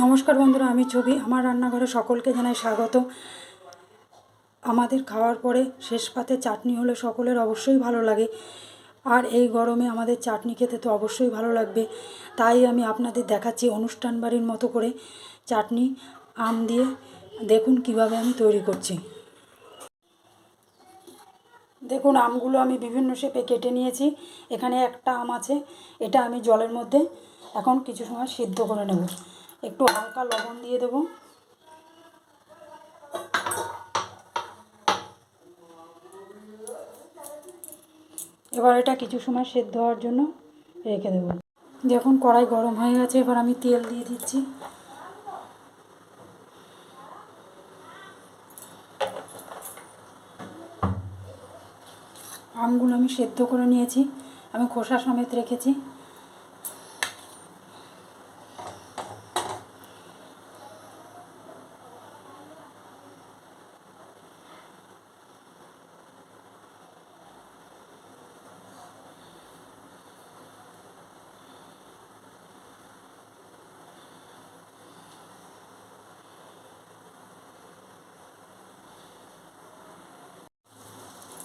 নমস্কার বন্ধুরা, আমি ছবি। আমার রান্নাঘরে সকলকে জানাই স্বাগত। আমাদের খাওয়ার পরে শেষ পাতে চাটনি হলে সকলের অবশ্যই ভালো লাগে। আর এই গরমে আমাদের চাটনি খেতে তো অবশ্যই ভালো লাগবে। তাই আমি আপনাদের দেখাচ্ছি অনুষ্ঠান বাড়ির মতো করে চাটনি, আম দিয়ে। দেখুন কীভাবে আমি তৈরি করছি। দেখুন, আমগুলো আমি বিভিন্ন শেপে কেটে নিয়েছি। এখানে একটা আম আছে, এটা আমি জলের মধ্যে এখন কিছু সময় সিদ্ধ করে নেব। একটু হালকা লবণ দিয়ে দেবো। এবার এটা কিছু সময় সেদ্ধ হওয়ার জন্য রেখে দেবো। দেখুন, কড়াই গরম হয়ে গেছে, এবার আমি তেল দিয়ে দিচ্ছি। আমগুলো আমি সেদ্ধ করে নিয়েছি, আমি খোসা সমেত রেখেছি।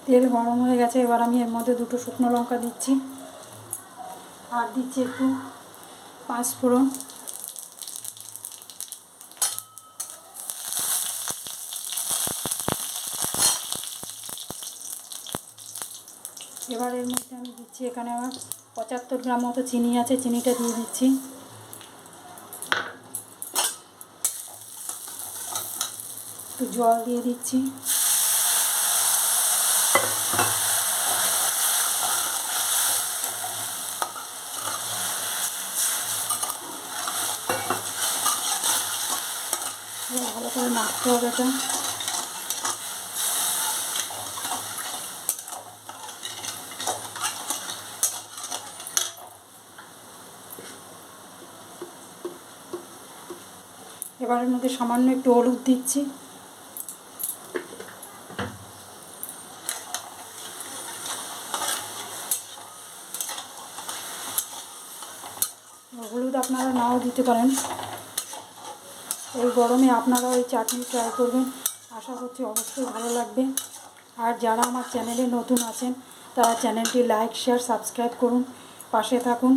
তেল গরম হয়ে গেছে, এবার আমি এর মধ্যে দুটো শুকনো লঙ্কা দিচ্ছি। আর দিচ্ছি একটু পাঁচ ফোড়ন। এবার এর মধ্যে আমি দিচ্ছি এখানে আমার পঁচাত্তর গ্রাম মতো চিনি আছে, চিনিটা দিয়ে দিচ্ছি। একটু জল দিয়ে দিচ্ছি এবার ভালো করে মাখতে হবে এটা। এবারের মধ্যে সামান্য একটু হলুদ দিচ্ছি। হলুদ আপনারা নাও দিতে পারেন। এই গরমে আপনারা এই চাটনি ট্রাই করবেন। আশা করছি অবশ্যই ভালো লাগবে। আর যারা আমার চ্যানেলে নতুন আছেন, তারা চ্যানেলটি লাইক শেয়ার সাবস্ক্রাইব করুন। পাশে থাকুন।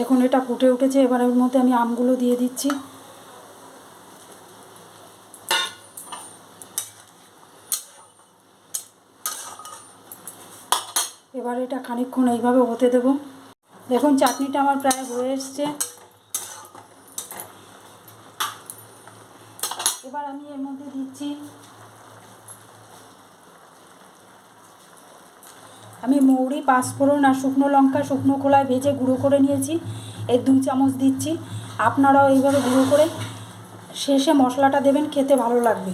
দেখুন, এটা ফুটে উঠেছে। এবার ওর মধ্যে আমি আমগুলো দিয়ে দিচ্ছি। এবার এটা খানিকক্ষণ এইভাবে হতে দেব। দেখুন, চাটনিটা আমার প্রায় হয়ে এসছে। এবার আমি এর মধ্যে দিচ্ছি আমি মৌরি পাঁচফোড়ন আর শুকনো লঙ্কা, শুকনো খোলায় ভেজে গুঁড়ো করে নিয়েছি। এর দু চামচ দিচ্ছি। আপনারাও এইভাবে গুঁড়ো করে শেষে মশলাটা দেবেন, খেতে ভালো লাগবে।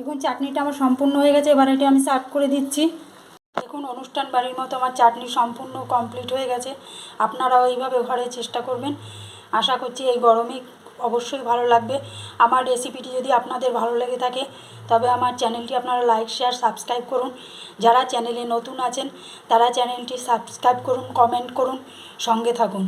দেখুন, চাটনিটা আমার সম্পূর্ণ হয়ে গেছে, এবার এটি আমি সার্ভ করে দিচ্ছি। দেখুন, অনুষ্ঠান বাড়ির মতো আমার চাটনি সম্পূর্ণ কমপ্লিট হয়ে গেছে। আপনারাও এইভাবে ঘরে চেষ্টা করবেন। আশা করছি এই গরমে অবশ্যই ভালো লাগবে। আমার রেসিপিটি যদি আপনাদের ভালো লেগে থাকে, তবে আমার চ্যানেলটি আপনারা লাইক শেয়ার সাবস্ক্রাইব করুন। যারা চ্যানেলে নতুন আছেন, তারা চ্যানেলটি সাবস্ক্রাইব করুন কমেন্ট করুন, সঙ্গে থাকুন।